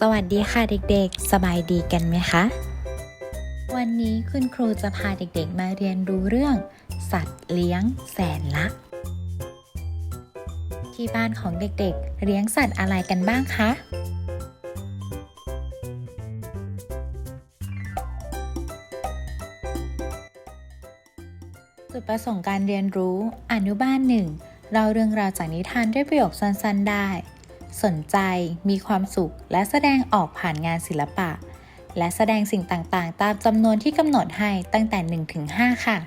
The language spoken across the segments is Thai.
สวัสดีค่ะเด็กๆ สบายดีกันไหมคะ วันนี้คุณครูจะพาเด็กๆ มาเรียนรู้เรื่อง สัตว์เลี้ยงแสนลัก ที่บ้านของเด็กๆ เลี้ยงสัตว์อะไรกันบ้างคะ จุดประสงค์การเรียนรู้อนุบาลหนึ่งเราเรื่องราวจากนิทานด้วยประโยคสั้นๆได้ สนใจ มีความสุข และแสดงออกผ่านงานศิลปะ และแสดงสิ่งต่างๆ ตามจำนวนที่กำหนดให้ตั้งแต่1ถึง5ค่ะ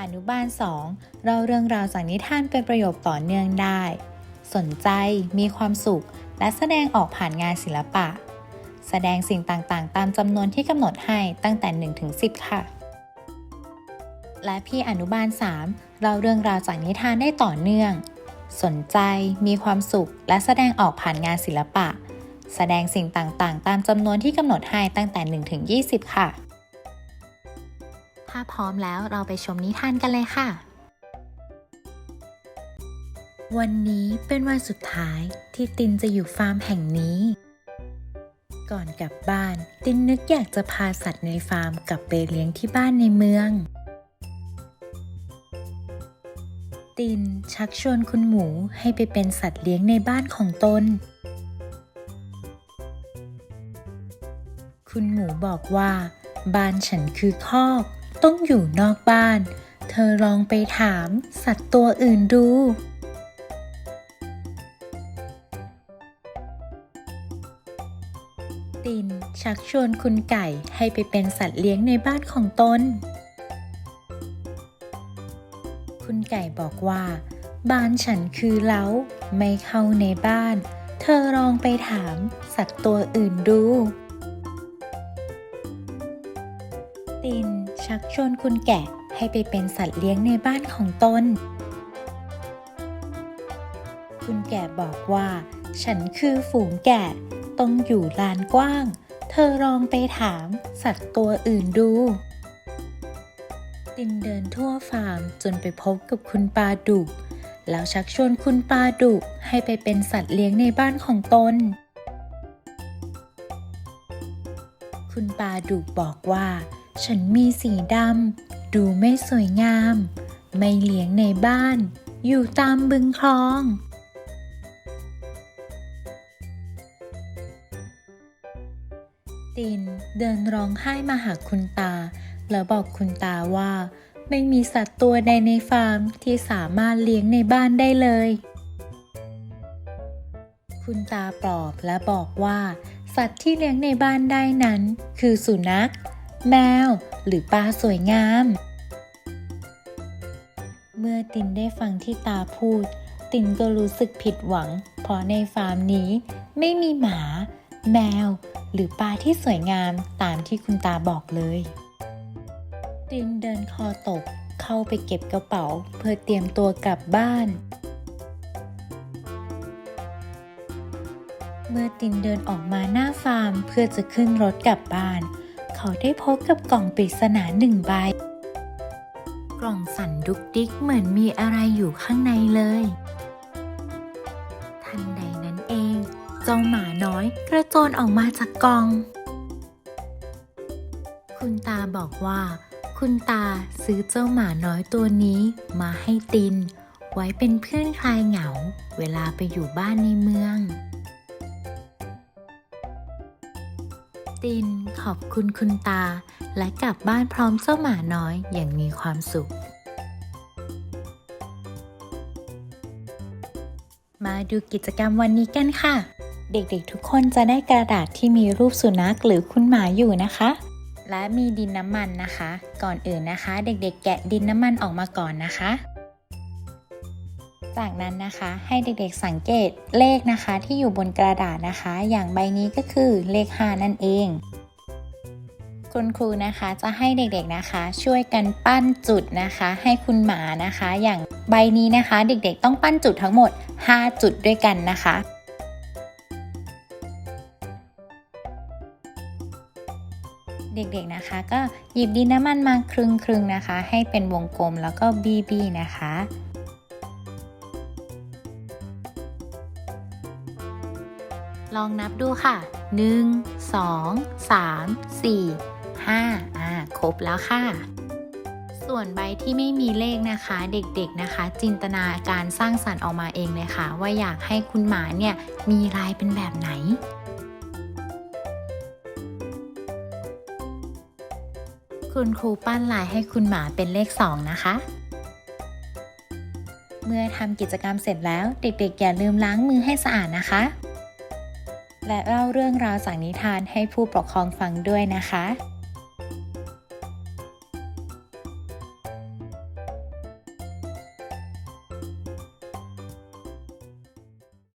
อนุบาล 2 เราเรื่องราวจากนิทานเป็นประโยคต่อเนื่องได้ สนใจ มีความสุข และแสดงออกผ่านงานศิลปะ แสดงสิ่งต่างๆ ตามจำนวนที่กำหนดให้ตั้งแต่1ถึง10 ค่ะและพี่อนุบาล 3 เราเรื่องราวจากนิทานได้ต่อเนื่อง สนใจ มีความสุข และแสดงออกผ่านงานศิลปะ แสดงสิ่งต่างๆ ตามจำนวนที่กำหนดให้ตั้งแต่ 1 ถึง 20 ค่ะ ถ้าพร้อมแล้วเราไปชมนิทานกันเลยค่ะ วันนี้เป็นวันสุดท้ายที่ตินจะอยู่ฟาร์มแห่งนี้ ก่อนกลับบ้าน ตินนึกอยากจะพาสัตว์ในฟาร์มกลับไปเลี้ยงที่บ้านในเมือง ตินชักชวนคุณหมูให้ไปเป็นสัตว์เลี้ยงในบ้านของตน คุณหมูบอกว่า บ้านฉันคือคอก ต้องอยู่นอกบ้าน เธอลองไปถามสัตว์ตัวอื่นดู ตินชักชวนคุณไก่ให้ไปเป็นสัตว์เลี้ยงในบ้านของตน ก่บอกว่า บ้านฉันคือเล้า ไม่เข้าในบ้าน เธอลองไปถาม สัตว์ตัวอื่นดู ตินชักชวนคุณแกะให้ไปเป็นสัตว์เลี้ยงในบ้านของตน คุณแกะบอกว่า ฉันคือฝูงแกะ ต้องอยู่ลานกว้าง เธอลองไปถาม สัตว์ตัวอื่นดู ตินเดินทั่วฟาร์มจนไปพบกับคุณปลาดุก แล้วชักชวนคุณปลาดุกให้ไปเป็นสัตว์เลี้ยงในบ้านของตน คุณปลาดุกบอกว่า ฉันมีสีดำดูไม่สวยงาม ไม่เลี้ยงในบ้าน อยู่ตามบึงคลองตินเดินร้องไห้มาหาคุณตา แล้วบอกคุณตาว่า ไม่มีสัตว์ตัวใดในฟาร์มที่สามารถเลี้ยงในบ้านได้เลย คุณตาปลอบและบอกว่า สัตว์ที่เลี้ยงในบ้านได้นั้น คือสุนัข แมว หรือปลาสวยงาม เมื่อตินได้ฟังที่ตาพูด ตินก็รู้สึกผิดหวัง เพราะในฟาร์มนี้ไม่มีหมา แมว หรือปลาที่สวยงามตามที่คุณตาบอกเลย ตินเดินคอตกเข้าไปเก็บกระเป๋า เพื่อเตรียมตัวกลับบ้าน เมื่อตินเดินออกมาหน้าฟาร์มเพื่อจะขึ้นรถกลับบ้าน เขาได้พบกับกล่องปริศนาหนึ่งใบ กล่องสั่นดุกดิกเหมือนมีอะไรอยู่ข้างในเลย ทันใดนั้นเอง เจ้าหมาน้อยกระโจนออกมาจากกล่อง คุณตาบอกว่า คุณตาซื้อเจ้าหมาน้อยตัวนี้มาให้ติน ไว้เป็นเพื่อนคลายเหงา เวลาไปอยู่บ้านในเมือง ตินขอบคุณคุณตา และกลับบ้านพร้อมเจ้าหมาน้อยอย่างมีความสุข มาดูกิจกรรมวันนี้กันค่ะ เด็กๆทุกคนจะได้กระดาษที่มีรูปสุนัขหรือคุณหมาอยู่นะคะ และมีดินน้ำมันนะคะ ก่อนอื่นนะคะ เด็กๆ แกะดินน้ำมันออกมาก่อนนะคะ จากนั้นนะคะให้เด็กๆสังเกตเลขนะคะที่อยู่บนกระดาษนะคะ อย่างใบนี้ก็คือเลข 5 นั่นเองคุณครูนะคะจะให้เด็กๆนะคะ ช่วยกันปั้นจุดนะคะ ให้คุณหมานะคะ อย่างใบนี้นะคะ เด็กๆต้องปั้นจุดทั้งหมด 5 จุดด้วยกันนะคะ เด็กๆนะคะ ก็หยิบดินน้ำมันมาครึ่งๆนะคะ ให้เป็นวงกลมแล้วก็บีบๆนะคะลองนับดูค่ะ 1 2 3 4 5อ่าครบแล้วค่ะ ส่วนใบที่ไม่มีเลขนะคะ เด็กๆนะคะ จินตนาการสร้างสรรค์ออกมาเองเลยค่ะ ว่าอยากให้คุณหมาเนี่ยมีลายเป็นแบบไหน คุณครูปั้นลายให้คุณหมาเป็นเลข 2 นะคะ เมื่อทำกิจกรรมเสร็จแล้วเด็กๆ อย่าลืมล้างมือให้สะอาดนะคะ และเล่าเรื่องราวจากนิทานให้ผู้ปกครองฟังด้วยนะคะ